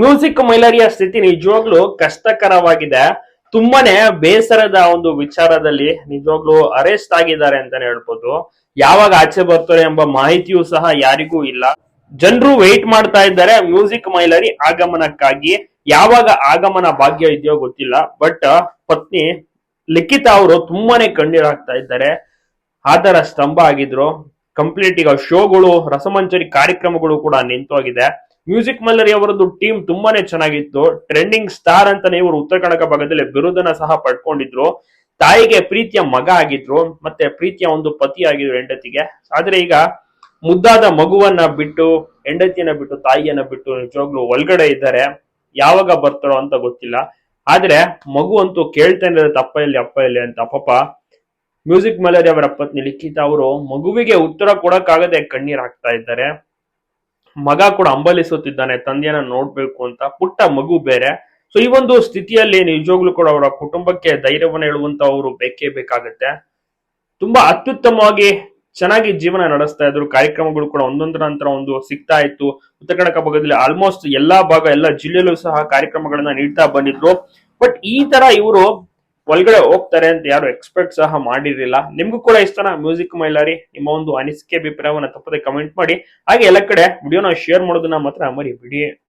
Music ಮೈಲರಿಯ ಸ್ಥಿತಿ ನಿಜವಾಗ್ಲೂ ಕಷ್ಟಕರವಾಗಿದೆ. ತುಂಬಾನೇ ಬೇಸರದ ಒಂದು ವಿಚಾರದಲ್ಲಿ ನಿಜವಾಗ್ಲೂ ಅರೆಸ್ಟ್ ಆಗಿದ್ದಾರೆ ಅಂತಾನೆ ಹೇಳ್ಬೋದು. ಯಾವಾಗ ಆಚೆ ಬರ್ತಾರೆ ಎಂಬ ಮಾಹಿತಿಯೂ ಸಹ ಯಾರಿಗೂ ಇಲ್ಲ. ಜನರು ವೆಯ್ಟ್ ಮಾಡ್ತಾ ಇದ್ದಾರೆ ಮ್ಯೂಸಿಕ್ ಮೈಲರಿ ಆಗಮನಕ್ಕಾಗಿ. ಯಾವಾಗ ಆಗಮನ ಭಾಗ್ಯ ಇದೆಯೋ ಗೊತ್ತಿಲ್ಲ. ಬಟ್ ಪತ್ನಿ ಲಿಖಿತ ಅವರು ತುಂಬಾನೇ ಕಣ್ಣೀರಾಗ್ತಾ ಇದ್ದಾರೆ. ಆತರ ಸ್ತಂಭ ಆಗಿದ್ರು. ಕಂಪ್ಲೀಟ್ ಈಗ ಶೋಗಳು, ರಸಮಂಚರಿ ಕಾರ್ಯಕ್ರಮಗಳು ಕೂಡ ನಿಂತೋಗಿದೆ. ಮ್ಯೂಸಿಕ್ ಮಲ್ಲರಿ ಅವರದ್ದು ಟೀಮ್ ತುಂಬಾನೇ ಚೆನ್ನಾಗಿತ್ತು. ಟ್ರೆಂಡಿಂಗ್ ಸ್ಟಾರ್ ಅಂತಾನೆ ಇವರು ಉತ್ತರ ಕನ್ನಡ ಭಾಗದಲ್ಲಿ ಬಿರುದನ್ನ ಸಹ ಪಡ್ಕೊಂಡಿದ್ರು. ತಾಯಿಗೆ ಪ್ರೀತಿಯ ಮಗ ಆಗಿದ್ರು. ಮತ್ತೆ ಪ್ರೀತಿಯ ಒಂದು ಪತಿ ಆಗಿದ್ರು ಹೆಂಡತಿಗೆ. ಆದ್ರೆ ಈಗ ಮುದ್ದಾದ ಮಗುವನ್ನ ಬಿಟ್ಟು, ಹೆಂಡತಿಯನ್ನ ಬಿಟ್ಟು, ತಾಯಿಯನ್ನ ಬಿಟ್ಟು ನಿಜವಾಗ್ಲೂ ಒಳಗಡೆ ಇದ್ದಾರೆ. ಯಾವಾಗ ಬರ್ತಾರೋ ಅಂತ ಗೊತ್ತಿಲ್ಲ. ಆದ್ರೆ ಮಗು ಅಂತೂ ಕೇಳ್ತಾನೆ ಅಪ್ಪ ಇಲ್ಲಿ ಅಪ್ಪ ಇಲ್ಲಿ ಅಂತ. ಪಾಪ ಮ್ಯೂಸಿಕ್ ಮಲರಿ ಅವರ ಪತ್ನಿ ಲಿಖಿತ ಅವರು ಮಗುವಿಗೆ ಉತ್ತರ ಕೊಡಕ್ಕಾಗದೆ ಕಣ್ಣೀರ್ ಹಾಕ್ತಾ ಇದ್ದಾರೆ. ಮಗ ಕೂಡ ಅಂಬಲಿಸುತ್ತಿದ್ದಾನೆ, ತಂದೆಯನ್ನ ನೋಡ್ಬೇಕು ಅಂತ. ಪುಟ್ಟ ಮಗು ಬೇರೆ. ಸೊ ಈ ಒಂದು ಸ್ಥಿತಿಯಲ್ಲಿ ನಿಜವಾಗ್ಲೂ ಕೂಡ ಅವರ ಕುಟುಂಬಕ್ಕೆ ಧೈರ್ಯವನ್ನು ಹೇಳುವಂತ ಅವರು ಬೇಕೇ ಬೇಕಾಗತ್ತೆ. ತುಂಬಾ ಅತ್ಯುತ್ತಮವಾಗಿ ಚೆನ್ನಾಗಿ ಜೀವನ ನಡೆಸ್ತಾ ಇದ್ರು. ಕಾರ್ಯಕ್ರಮಗಳು ಕೂಡ ಒಂದೊಂದರ ನಂತರ ಒಂದು ಸಿಗ್ತಾ ಇತ್ತು. ಉತ್ತರ ಕನ್ನಡ ಭಾಗದಲ್ಲಿ ಆಲ್ಮೋಸ್ಟ್ ಎಲ್ಲಾ ಭಾಗ, ಎಲ್ಲಾ ಜಿಲ್ಲೆಯಲ್ಲೂ ಸಹ ಕಾರ್ಯಕ್ರಮಗಳನ್ನ ನೀಡ್ತಾ ಬಂದಿದ್ರು. ಬಟ್ ಈ ತರ ಇವರು ಒಳಗಡೆ ಹೋಗ್ತಾರೆ ಅಂತ ಯಾರು ಎಕ್ಸ್ಪೆಕ್ಟ್ ಸಹ ಮಾಡಿರಲಿಲ್ಲ. ನಿಮ್ಗೂ ಕೂಡ ಇಷ್ಟನ ಮ್ಯೂಸಿಕ್ ಮೈಲಾರಿ ನಿಮ್ಮ ಒಂದು ಅನಿಸಿಕೆ, ಅಭಿಪ್ರಾಯವನ್ನ ತಪ್ಪದೆ ಕಮೆಂಟ್ ಮಾಡಿ. ಹಾಗೆ ಎಲ್ಲ ಕಡೆ ವಿಡಿಯೋನ ಶೇರ್ ಮಾಡೋದನ್ನ ಮಾತ್ರ ಮರಿಬೇಡಿ.